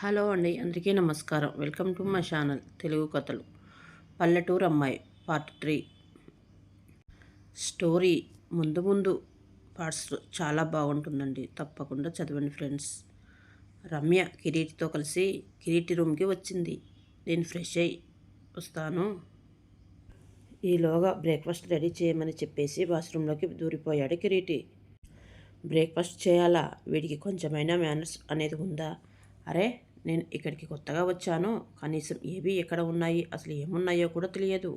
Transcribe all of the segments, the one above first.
Hello అండి అందరికీ నమస్కారం. Welcome to my channel Telugu కథలు. పల్లెటూరు అమ్మాయి పార్ట్ త్రీ. స్టోరీ ముందు ముందు పార్ట్స్ చాలా బాగుంటుందండి. తప్పకుండా చదవండి ఫ్రెండ్స్. రమ్య కిరీటితో కలిసి కిరీటి రూమ్కి వచ్చింది. నేను ఫ్రెష్ అయ్యి వస్తాను. ఈలోగా బ్రేక్ఫాస్ట్ రెడీ చేయమని చెప్పేసి వాష్రూమ్లోకి దూరిపోయాడు కిరీటి. బ్రేక్ఫాస్ట్ చేయాలా? వీడికి కొంచెమైనా మేనర్స్ అనేది ఉందా? అరే నేను ఇక్కడికి కొత్తగా వచ్చాను. కనీసం ఏవి ఎక్కడ ఉన్నాయి అసలు ఏమున్నాయో కూడా తెలియదు.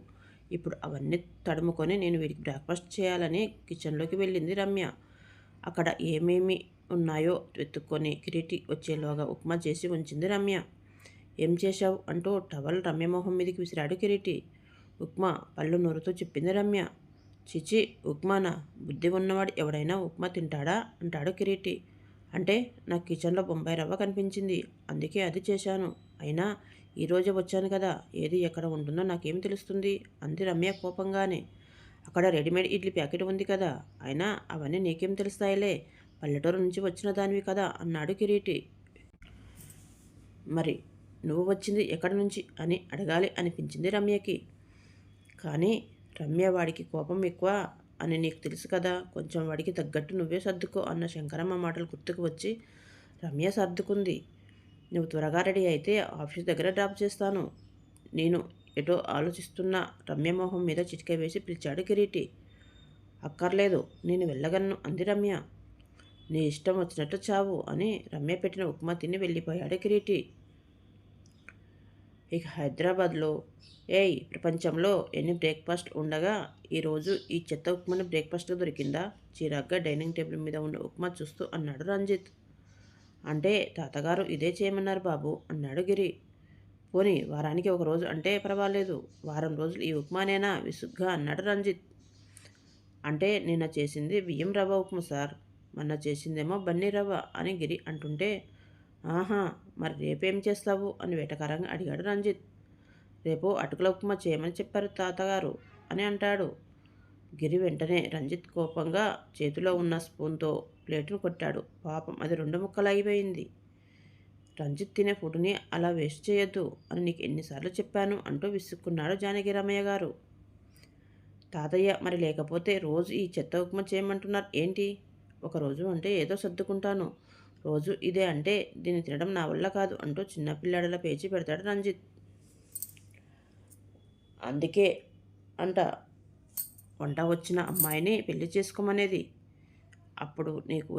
ఇప్పుడు అవన్నీ తడుముకొని నేను వీడికి బ్రేక్ఫాస్ట్ చేయాలని కిచెన్లోకి వెళ్ళింది రమ్య. అక్కడ ఏమేమి ఉన్నాయో వెతుక్కొని కిరీటి వచ్చేలోగా ఉప్మా చేసి ఉంచింది రమ్య. ఏం చేశావు? అంటూ టవల్ రమ్య మొహం మీదకి విసిరాడు కిరీటి. ఉప్మా పళ్ళు నూరుతూ చెప్పింది రమ్య. చిచి ఉప్మానా? బుద్ధి ఉన్నవాడు ఎవడైనా ఉప్మా తింటాడా? అంటాడు కిరీటి. అంటే నాకు కిచెన్లో బొంబాయి రవ్వ కనిపించింది. అందుకే అది చేశాను. అయినా ఈరోజే వచ్చాను కదా ఏది ఎక్కడ ఉంటుందో నాకేం తెలుస్తుంది? అంది రమ్య కోపంగానే. అక్కడ రెడీమేడ్ ఇడ్లీ ప్యాకెట్ ఉంది కదా అయినా అవన్నీ నీకేం తెలుస్తాయిలే? పల్లెటూరు నుంచి వచ్చిన దానివి కదా అన్నాడు కిరీటి. మరి నువ్వు వచ్చింది ఎక్కడి నుంచి? అని అడగాలి అనిపించింది రమ్యకి. కానీ రమ్య వాడికి కోపం ఎక్కువ అని నీకు తెలుసు కదా. కొంచెం వాడికి తగ్గట్టు నువ్వే సర్దుకో అన్న శంకరమ్మ మాటలు గుర్తుకు వచ్చి రమ్య సర్దుకుంది. నువ్వు త్వరగా రెడీ అయితే ఆఫీస్ దగ్గర డ్రాప్ చేస్తాను. నేను ఎటో ఆలోచిస్తున్న. రమ్య మొహం మీద చిటిక వేసి పిలిచాడు కిరీటి. అక్కర్లేదు నేను వెళ్ళగలను అంది రమ్య. నీ ఇష్టం వచ్చినట్టు చావు అని రమ్య పెట్టిన ఉప్మా తిని వెళ్ళిపోయాడు కిరీటి. ఇక హైదరాబాద్లో ఏయ్ ప్రపంచంలో ఎన్ని బ్రేక్ఫాస్ట్ ఉండగా ఈరోజు ఈ చెత్త ఉప్మాని బ్రేక్ఫాస్ట్ దొరికిందా? చిరాగ్గా డైనింగ్ టేబుల్ మీద ఉన్న ఉప్మా చూస్తూ అన్నాడు రంజిత్. అంటే తాతగారు ఇదే చేయమన్నారు బాబు అన్నాడు గిరి. పోనీ వారానికి ఒక రోజు అంటే పర్వాలేదు వారం రోజులు ఈ ఉప్మానేనా? విసుగ్గా అన్నాడు రంజిత్. అంటే నిన్న చేసింది బియ్యం రవ్వ ఉప్మా సార్ మొన్న చేసిందేమో బన్నీ రవ్వ అని గిరి అంటుంటే ఆహా మరి రేపేం చేస్తావు? అని వేటకారంగా అడిగాడు రంజిత్. రేపు అటుకుల ఉప్మా చేయమని చెప్పారు తాతగారు అని అంటాడు. గిరి వెంటనే రంజిత్ కోపంగా చేతిలో ఉన్న స్పూన్తో ప్లేటును కొట్టాడు. పాపం అది రెండు ముక్కలు అయిపోయింది రంజిత్ తినే ఫుడ్ని అలా వేస్ట్ చేయొద్దు అని నీకు ఎన్నిసార్లు చెప్పాను అంటూ విసుక్కున్నాడు జానకిరామయ్య గారు. తాతయ్య మరి లేకపోతే రోజు ఈ చెత్త ఉప్మా చేయమంటున్నారు ఏంటి? ఒకరోజు అంటే ఏదో సర్దుకుంటాను. రోజు ఇదే అంటే దీన్ని తినడం నా వల్ల కాదు అంటూ చిన్నపిల్లాడలా పేచి పెడతాడు రంజిత్. అందుకే అంట. వంట వచ్చిన అమ్మాయిని పెళ్ళి చేసుకోమనేది. అప్పుడు నీకు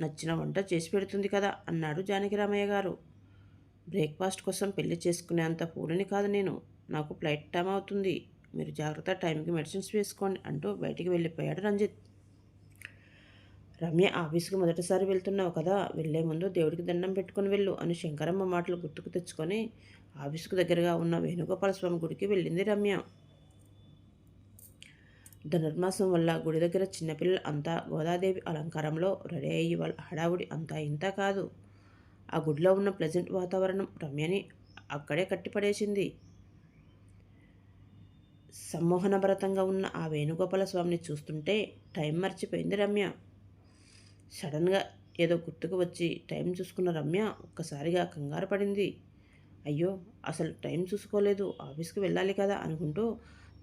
నచ్చిన వంట చేసి పెడుతుంది కదా అన్నాడు జానకిరామయ్య గారు. బ్రేక్ఫాస్ట్ కోసం పెళ్ళి చేసుకునేంత పూలని కాదు నేను. నాకు ఫ్లైట్ టైం అవుతుంది. మీరు జాగ్రత్త టైంకి మెడిసిన్స్ వేసుకోండి అంటూ బయటికి వెళ్ళిపోయాడు రంజిత్. రమ్య ఆఫీస్కి మొదటిసారి వెళ్తున్నావు కదా వెళ్ళే ముందు దేవుడికి దండం పెట్టుకుని వెళ్ళు అని శంకరమ్మ మాటలు గుర్తుకు తెచ్చుకొని ఆఫీసుకు దగ్గరగా ఉన్న వేణుగోపాల స్వామి గుడికి వెళ్ళింది రమ్య. ధనుర్మాసం వల్ల గుడి దగ్గర చిన్నపిల్లలు అంతా గోదాదేవి అలంకారంలో రెడీ అయ్యి వాళ్ళ హడావుడి అంతా ఇంత కాదు. ఆ గుడిలో ఉన్న ప్లెజెంట్ వాతావరణం రమ్యని అక్కడే కట్టిపడేసింది. సమ్మోహనభరతంగా ఉన్న ఆ వేణుగోపాల స్వామిని చూస్తుంటే టైం మర్చిపోయింది రమ్య. సడన్గా ఏదో గుర్తుకు వచ్చి టైం చూసుకున్న రమ్య ఒక్కసారిగా కంగారు పడింది. అయ్యో అసలు టైం చూసుకోలేదు ఆఫీస్కి వెళ్ళాలి కదా అనుకుంటూ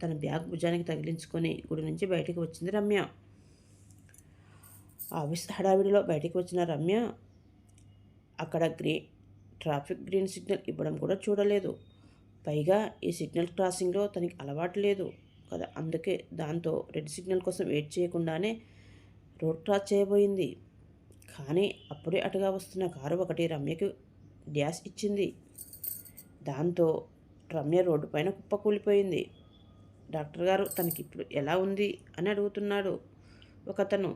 తన బ్యాగ్ భుజానికి తగిలించుకొని గుడి నుంచి బయటికి వచ్చింది రమ్య. ఆఫీస్ హడావిడిలో బయటికి వచ్చిన రమ్య అక్కడ గ్రీ ట్రాఫిక్ గ్రీన్ సిగ్నల్ ఇవ్వడం కూడా చూడలేదు. పైగా ఈ సిగ్నల్ క్రాసింగ్లో తనకి అలవాటు లేదు కదా అందుకే దాంతో రెడ్ సిగ్నల్ కోసం వెయిట్ చేయకుండానే రోడ్ క్రాస్ చేయబోయింది. కానీ అప్పుడే అటుగా వస్తున్న కారు ఒకటి రమ్యకు డ్యాష్ ఇచ్చింది. దాంతో రమ్య రోడ్డు పైన కుప్పకూలిపోయింది డాక్టర్ గారు తనకి ఇప్పుడు ఎలా ఉంది? అని అడుగుతున్నాడు. ఒకతను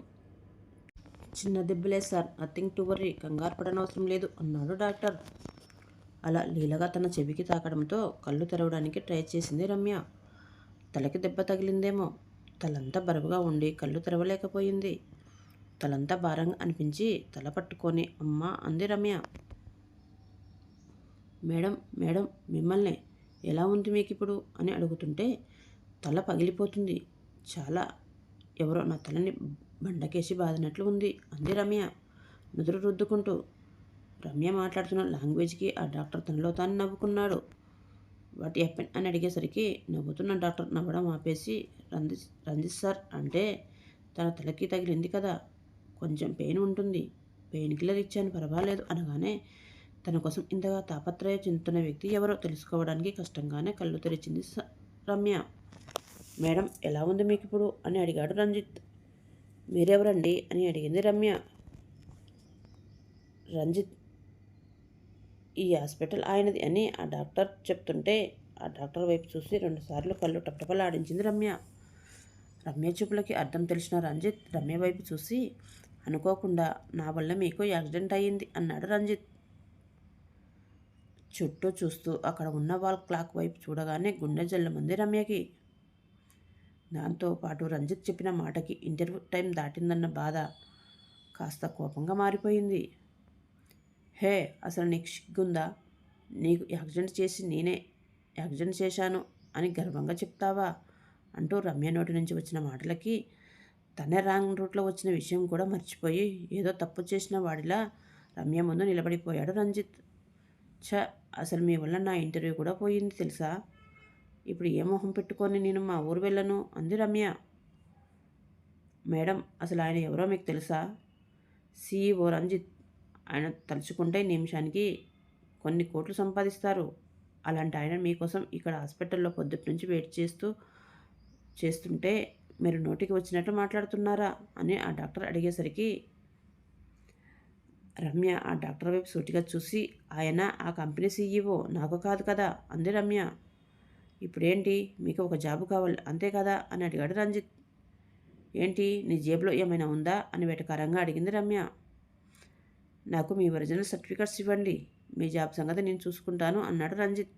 చిన్న దెబ్బలే సార్ నథింగ్ టు వరీ కంగారు పడనవసరం లేదు అన్నాడు డాక్టర్. అలా లీలగా తన చెవికి తాకడంతో కళ్ళు తెరవడానికి ట్రై చేసింది రమ్య. తలకి దెబ్బ తగిలిందేమో తలంతా బరువుగా ఉండి కళ్ళు తెరవలేకపోయింది. తలంతా భారంగా అనిపించి తల పట్టుకొని అమ్మ అంది రమ్య. మేడం మేడం మిమ్మల్ని ఎలా ఉంది మీకు ఇప్పుడు అని అడుగుతుంటే తల పగిలిపోతుంది. చాలా. ఎవరో నా తలని బండకేసి బాదినట్లు ఉంది. అంది రమ్య నుదురు రుద్దుకుంటూ. రమ్య మాట్లాడుతున్న లాంగ్వేజ్కి ఆ డాక్టర్ తనలో తాను నవ్వుకున్నాడు. వాట్ ఎప్పన్ అని అడిగేసరికి నవ్వుతున్న డాక్టర్ నవ్వడం ఆపేసి రంజి రంజిత్ సార్ అంటే తన తలకి తగిలింది కదా. కొంచెం పెయిన్ ఉంటుంది. పెయిన్ కిల్లర్ ఇచ్చాను పర్వాలేదు అనగానే తన కోసం ఇంతగా తాపత్రయ చెందుతున్న వ్యక్తి ఎవరో తెలుసుకోవడానికి కష్టంగానే కళ్ళు తెరిచింది స- రమ్య. మేడం ఎలా ఉంది మీకు ఇప్పుడు అని అడిగాడు రంజిత్. మీరెవరండి? అని అడిగింది రమ్య. రంజిత్ ఈ హాస్పిటల్ ఆయనది అని ఆ డాక్టర్ చెప్తుంటే ఆ డాక్టర్ వైపు చూసి రెండుసార్లు కళ్ళు టపటపలాడించింది రమ్య. రమ్య చూపులకి అర్థం తెలిసిన రంజిత్ రమ్య వైపు చూసి అనుకోకుండా నా వల్ల మీకు యాక్సిడెంట్ అయ్యింది అన్నాడు రంజిత్. చుట్టూ చూస్తూ అక్కడ ఉన్న వాల్ క్లాక్ వైపు చూడగానే గుండె జల్లమంది రమ్యకి. దాంతో పాటు రంజిత్ చెప్పిన మాటకి ఇంటర్వ్యూ టైం దాటిందన్న బాధ కాస్త కోపంగా మారిపోయింది. హే అసలు నీకు సిగ్గుందా? నీకు యాక్సిడెంట్ చేసి నేనే యాక్సిడెంట్ చేశాను అని గర్వంగా చెప్తావా? అంటూ రమ్య నోటి నుంచి వచ్చిన మాటలకి తనే రాంగ్ రూట్లో వచ్చిన విషయం కూడా మర్చిపోయి ఏదో తప్పు చేసిన వాడిలా రమ్య ముందు నిలబడిపోయాడు రంజిత్. ఛ అసలు మీ వల్ల నా ఇంటర్వ్యూ కూడా పోయింది తెలుసా? ఇప్పుడు ఏ మొహం పెట్టుకొని నేను మా ఊరు వెళ్ళను? అంది రమ్య. మేడం అసలు ఆయన ఎవరో మీకు తెలుసా? సిఇఓ రంజిత్. ఆయన తలుచుకుంటే నిమిషానికి కొన్ని కోట్లు సంపాదిస్తారు. అలాంటి ఆయన మీకోసం ఇక్కడ హాస్పిటల్లో పొద్దుటి నుంచి వెయిట్ చేస్తూ చేస్తుంటే మీరు నోటికి వచ్చినట్టు మాట్లాడుతున్నారా అని ఆ డాక్టర్ అడిగేసరికి రమ్య ఆ డాక్టర్ వైపు సూటిగా చూసి ఆయన ఆ కంపెనీ సీఈఓ నాకు కాదు కదా అంది రమ్య. ఇప్పుడేంటి? మీకు ఒక జాబు కావాలి అంతే కదా అని అడిగాడు రంజిత్. ఏంటి? నీ జేబులో ఏమైనా ఉందా అని వెటకారంగా అడిగింది రమ్య. నాకు మీ ఒరిజినల్ సర్టిఫికెట్స్ ఇవ్వండి. మీ జాబ్ సంగతి నేను చూసుకుంటాను అన్నాడు రంజిత్.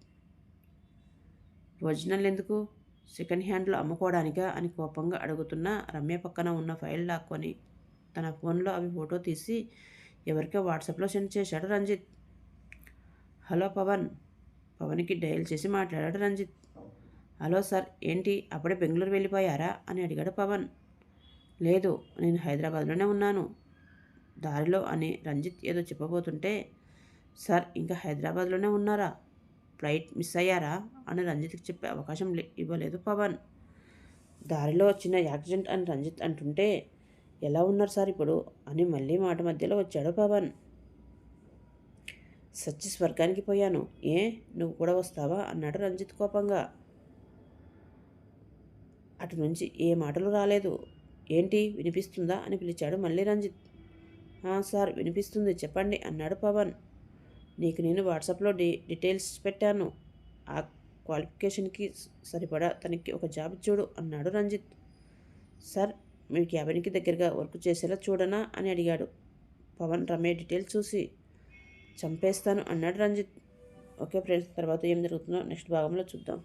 ఒరిజినల్ ఎందుకు? సెకండ్ హ్యాండ్లో అమ్ముకోవడానికా అని కోపంగా అడుగుతున్న రమ్య పక్కన ఉన్న ఫైల్ లాక్కొని తన ఫోన్లో అవి ఫోటో తీసి ఎవరికో వాట్సాప్లో సెండ్ చేశాడు రంజిత్. హలో పవన్. పవన్కి డయల్ చేసి మాట్లాడాడు రంజిత్. హలో సార్ ఏంటి అప్పుడే బెంగళూరు వెళ్ళిపోయారా అని అడిగాడు పవన్. లేదు నేను హైదరాబాద్లోనే ఉన్నాను. దారిలో అని రంజిత్ ఏదో చెప్పబోతుంటే సార్ ఇంకా హైదరాబాద్లోనే ఉన్నారా? ఫ్లైట్ మిస్ అయ్యారా? అని రంజిత్కి చెప్పే అవకాశం లే- ఇవ్వలేదు పవన్. దారిలో చిన్న యాక్సిడెంట్ అని రంజిత్ అంటుంటే ఎలా ఉన్నారు సార్ ఇప్పుడు? అని మళ్ళీ మాట మధ్యలో వచ్చాడు పవన్. సచ్చి స్వర్గానికి పోయాను. ఏ? నువ్వు కూడా వస్తావా? అన్నాడు రంజిత్ కోపంగా. అటు నుంచి ఏ మాటలు రాలేదు. ఏంటి? వినిపిస్తుందా? అని పిలిచాడు మళ్ళీ రంజిత్. సార్ వినిపిస్తుంది. చెప్పండి అన్నాడు పవన్. నీకు నేను వాట్సాప్లో డీ డీటెయిల్స్ పెట్టాను. ఆ క్వాలిఫికేషన్కి సరిపడా తనకి ఒక జాబ్ చూడు అన్నాడు రంజిత్. సార్ మీ క్యాబిన్కి దగ్గరగా వర్క్ చేసేలా చూడనా? అని అడిగాడు. పవన్ రమే డీటెయిల్స్ చూసి చంపేస్తాను అన్నాడు రంజిత్. ఓకే ఫ్రెండ్స్ తర్వాత ఏం జరుగుతుందో నెక్స్ట్ భాగంలో చూద్దాం.